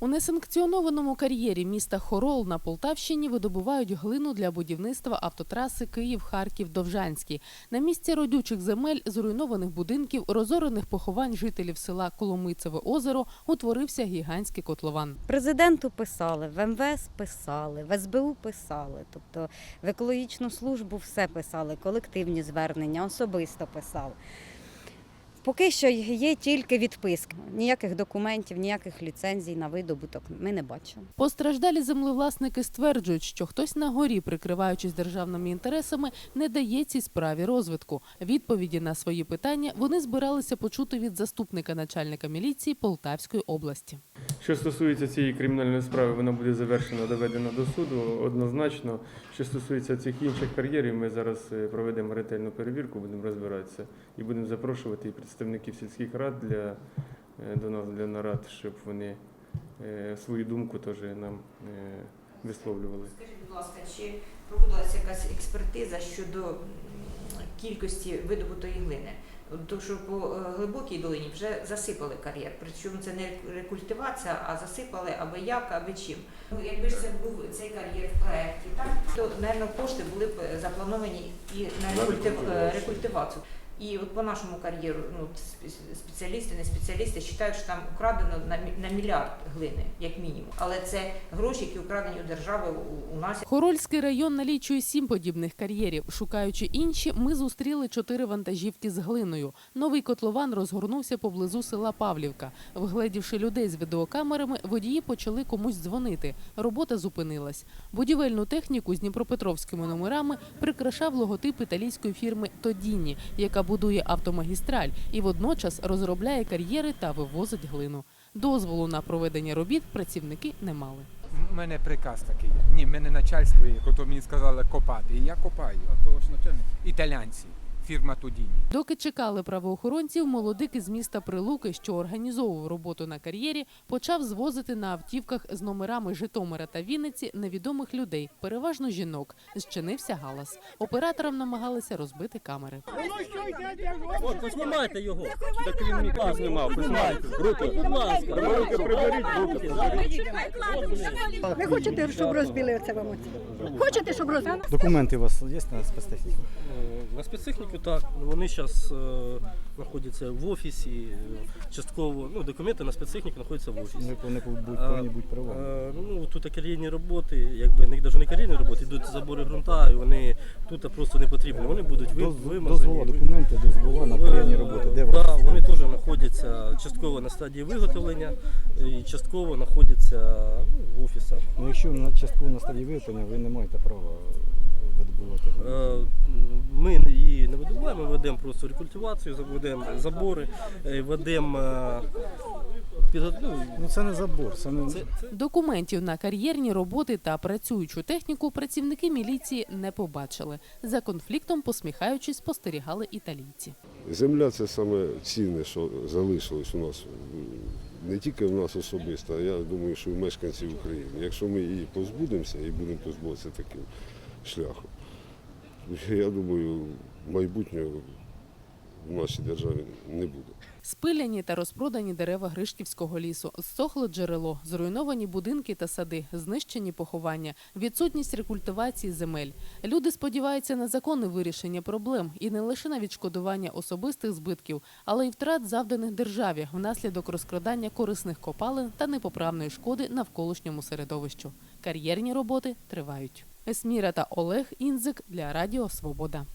У несанкціонованому кар'єрі міста Хорол на Полтавщині видобувають глину для будівництва автотраси Київ-Харків-Довжанський. На місці родючих земель, зруйнованих будинків, розорених поховань жителів села Коломийцеве озеро утворився гігантський котлован. Президенту писали, в МВС писали, в СБУ писали, тобто в екологічну службу все писали, колективні звернення, особисто писали. Поки що є тільки відписки. Ніяких документів, ніяких ліцензій на видобуток ми не бачимо. Постраждалі землевласники стверджують, що хтось на горі, прикриваючись державними інтересами, не дає цій справі розвитку. Відповіді на свої питання вони збиралися почути від заступника начальника міліції Полтавської області. Що стосується цієї кримінальної справи, вона буде завершена, доведена до суду однозначно. Що стосується цих інших кар'єрів, ми зараз е, проведемо ретельну перевірку, будемо розбиратися і будемо запрошувати і представників сільських рад для, е, до нас для нарад, щоб вони е, свою думку теж нам е, висловлювали. Скажіть, будь ласка, чи проводилася якась експертиза щодо кількості видобутої глини? Тому що по глибокій долині вже засипали кар'єр. Причому це не рекультивація, а засипали аби як, аби чим. Ну, якби ж це був цей кар'єр в проєкті, так то, мабуть, кошти були б заплановані і на рекультив- рекультивацію. І от по нашому кар'єру, ну спеціалісти, не спеціалісти вважають, що там украдено на, мі- на мільярд глини, як мінімум. Але це гроші, які украдені у держави у нас. Хорольський район налічує сім подібних кар'єрів. Шукаючи інші, ми зустріли чотири вантажівки з глиною. Новий котлован розгорнувся поблизу села Павлівка. Вгледівши людей з відеокамерами, водії почали комусь дзвонити. Робота зупинилась. Будівельну техніку з дніпропетровськими номерами прикрашав логотип італійської фірми Тодіні, яка будує автомагістраль і водночас розробляє кар'єри та вивозить глину. Дозволу на проведення робіт працівники не мали. У мене приказ такий. Ні, в мене начальство яке мені сказали копати. І я копаю. А то ваш начальник? Італянці, фірма Тудіні. Доки чекали правоохоронців, молодик із міста Прилуки, що організовував роботу на кар'єрі, почав звозити на автівках з номерами Житомира та Вінниці невідомих людей, переважно жінок. Зчинився галас. Операторам намагалися розбити камери. От, познімайте його. Так він мені знімав, познімайте. Руки, будь ласка. Руки приберіть, руки Ви хочете, щоб розбили це вам? оце? Хочете, щоб розбили? Документи у вас є на спецтехніку? Е, На спецтехніку так. Вони зараз знаходяться в офісі. е, Частково ну, документи на спецтехніку знаходяться в офісі. Вони А, повинні бути права. Е, Ну, тут кар'єрні роботи, якби не навіть не кар'єрні роботи, йдуть забори ґрунта, і вони тут просто не потрібні. Вони будуть ви- Доз- вимазані. Дозвола, документи, дозвола на кар'єрні роботи. Де Так, вони? вони теж знаходяться частково на стадії виготовлення і частково знаходяться ну, в офісах. Ну, якщо на частково на стадії виготовлення, ви не маєте права видобувати. Е, Ми її не видобуваємо, ми ведемо просто рекультивацію, ведемо забори, е, ведемо е, ну, Ну це не забор, це не Документів на кар'єрні роботи та працюючу техніку працівники міліції не побачили. За конфліктом, посміхаючись, спостерігали італійці. Земля це саме цінне, що залишилось у нас. Не тільки в нас особисто, а я думаю, що і в мешканців України. Якщо ми її позбудемося і будемо позбуватися таким шляхом, я думаю, майбутнього в нашій державі не буде. Спиляні та розпродані дерева Гришківського лісу, зсохле джерело, зруйновані будинки та сади, знищені поховання, відсутність рекультивації земель. Люди сподіваються на законне вирішення проблем і не лише на відшкодування особистих збитків, але й втрат завданих державі внаслідок розкрадання корисних копалин та непоправної шкоди навколишньому середовищу. Кар'єрні роботи тривають. Есміра та Олег Інзик для Радіо Свобода.